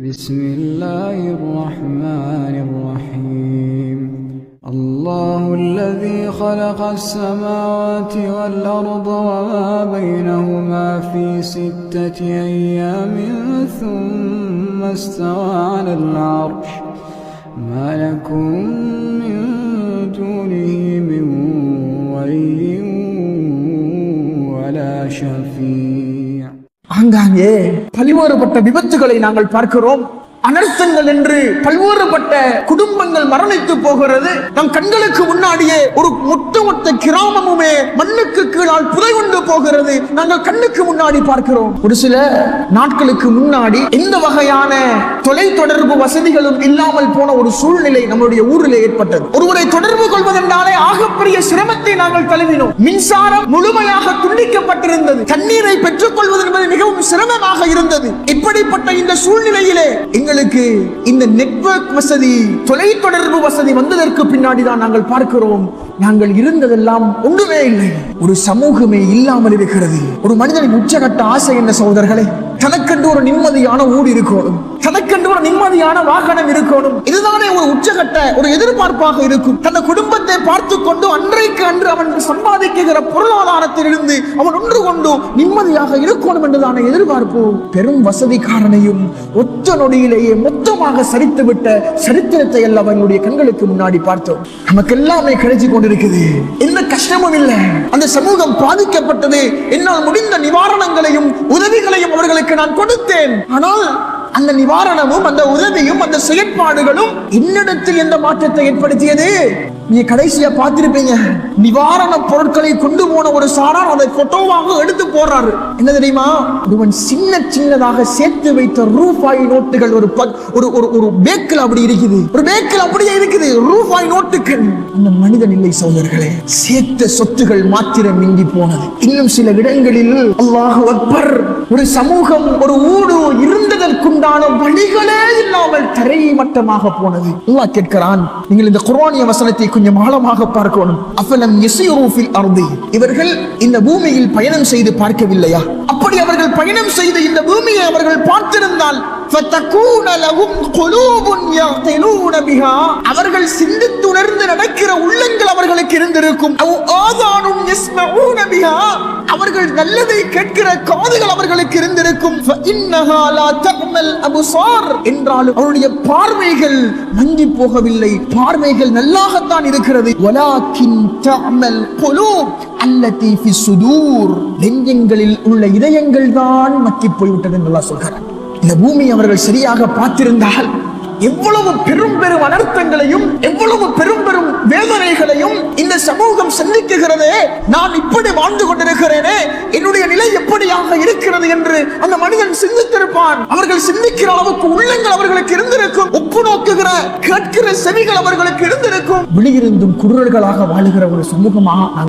بسم الله الرحمن الرحيم. الله الذي خلق السماوات والأرض وما بينهما في ستة أيام ثم استوى على العرش. ما لكم من دونه من ولي ولا شفيع. ஆங்காங்கே பல்வேறுபட்ட விபத்துகளை நாங்கள் பார்க்கிறோம். அனர்த்தங்கள் என்று பல்வேறுபட்ட குடும்பங்கள் மரணித்து போகிறது. நம் கண்களுக்கு முன்னாடியே ஒரு ஒட்டுமொத்த கிராமமுமே மண்ணுக்கு கீழால் புதை கொண்டு போகிறது. நாங்கள் கண்ணுக்கு முன்னாடி பார்க்கிறோம். ஒரு சில நாட்களுக்கு முன்னாடி எந்த வகையான தொலை தொடர்பு வசதிகளும் இல்லாமல் போன ஒரு சூழ்நிலை நம்முடைய ஊரில் ஏற்பட்டது. ஒருவரை தொடர்பு கொள்வதென்றால் ஆகப்பெரிய சிரமத்தை நாங்கள் தழுவினோம். மின்சாரம் முழுமையாக துண்டிக்கப்பட்டிருந்தது. தண்ணீரை பெற்றுக் கொள்வது என்பது மிகவும் சிரமமாக இருந்தது. இப்படிப்பட்ட இந்த சூழ்நிலையிலே எங்களுக்கு இந்த நெட்வொர்க் வசதி தொலைத்தொடர்பு வசதி வந்ததற்கு பின்னாடி தான் நாங்கள் பார்க்கிறோம். நாங்கள் இருந்ததெல்லாம் ஒன்றுமே இல்லை. ஒரு சமூகமே இல்லாமல் இருக்கிறது. ஒரு மனிதனின் உச்சகட்ட ஆசை என்ன சகோதரர்களே? தனக்கென்று ஒரு நிம்மதியான ஊர் இருக்கணும். தனக்கென்று ஒரு நிம்மதியான வாகனம் இருக்கணும். இதுதானே ஒரு உச்சகட்ட ஒரு எதிர்பார்ப்பாக இருக்கும். தன் குடும்பத்தை பார்த்து கொண்டு அன்றைக்கு அன்று அவன் சம்பாதிக்குகிற பொருளாதாரத்திலிருந்து அவன் ஒன்று கொண்டு நிம்மதியாக இருக்கணும் என்றுதான எதிர்பார்ப்பு பெரும் வசதிக்காரனையும் ஒத்த நொடியிலேயே மொத்தமாக சரித்து விட்ட சரித்திரத்தை எல்லாம் அவனுடைய கண்களுக்கு முன்னாடி பார்த்தோம். நமக்கு எல்லாமே கிடைச்சு கொண்டிருக்குது. எந்த கஷ்டமும் இல்லை. அந்த சமூகம் பாதிக்கப்பட்டது. என்னால் முடிந்த நிவாரணங்களையும் அவர்களுக்கு நான் கொடுத்தேன். ஆனால் அந்த நிவாரணமும் அந்த உதவியும் அந்த செயற்பாடுகளும் என்னிடத்தில் எந்த மாற்றத்தை ஏற்படுத்தியது? நீ கடைசியா பார்த்திருப்பீங்க. நிவாரண பொருட்களை கொண்டு போன ஒரு சாரார் அதை போட்டோவாக எடுத்து போடுறாரு. என்ன தெரியுமா? ஒருவன் சின்ன சின்னதாக சேர்த்து வைத்த ரூபாய் நோட்டுகள் ஒரு பத்- ஒரு ஒரு ஒரு பேக்கில் அப்படி இருக்குது. ஒரு பேக்கில் அப்படியே இருக்குது. ரூபாய் நோட்டுகள் அந்த மனிதன் இல்லை சோதர்களே சேர்த்த சொத்துகள் மாத்திரம் மிஞ்சி போனது. இன்னும் சில இடங்களில் அல்லாஹ் அக்பர் ஒரு சமூகம் ஒரு ஊடு அதற்குண்டான வழிகளே இல்லாமல் தரையை மட்டமாக போனது. அல்லாஹ் கேட்கிறான் நீங்கள் இந்த குர்ஆனிய வசனத்தை கொஞ்சம் ஆழமாக பார்க்கணும். அஃபலம் யஸீரு ஃபில் இவர்கள் இந்த பூமியில் பயணம் செய்து பார்க்கவில்லையா? அப்படி அவர்கள் பயணம் செய்து இந்த பூமியை அவர்கள் பார்த்திருந்தால் அவர்கள் சிந்தித்துணர்ந்து நடக்கிற உள்ளங்கள் அவர்களுக்கு இருந்திருக்கும். அவர்கள் நல்லதை கேட்கிற காதுகள் அவர்களுக்கு இருந்திருக்கும். என்றாலும் அவருடைய பார்வைகள் மங்கி போகவில்லை. பார்வைகள் நல்லாகத்தான் இருக்கிறது. உள்ள இதயங்கள் தான் மக்கி போய்விட்டது என்று சொல்கிறார் இந்த பூமி அவர்கள் சரியாக பார்த்திருந்தால் எவ்வளவு பெரும் பெரும் அனர்த்தங்களையும் எவ்வளவு பெரும் பெரும் வேதனைகளையும் இந்த சமூகம் சந்திக்குகிறதே நான் இப்படி வாழ்ந்து கொண்டிருக்கிறேனே என்னுடைய நிலை எப்படியாக இருக்கிறது என்று அந்த மனிதன் சிந்தித்திருப்பான். அவர்கள் சிந்திக்கிற அளவுக்கு உள்ளங்கள் அவர்களுக்கு இருந்திருக்கும். ஒப்பு நோக்குகிற கேட்கிற செவிகள் அவர்களுக்கு இருந்திருக்கும். வெளியிருந்தும் குரல்களாக வாழுகிற ஒரு சமூகமாக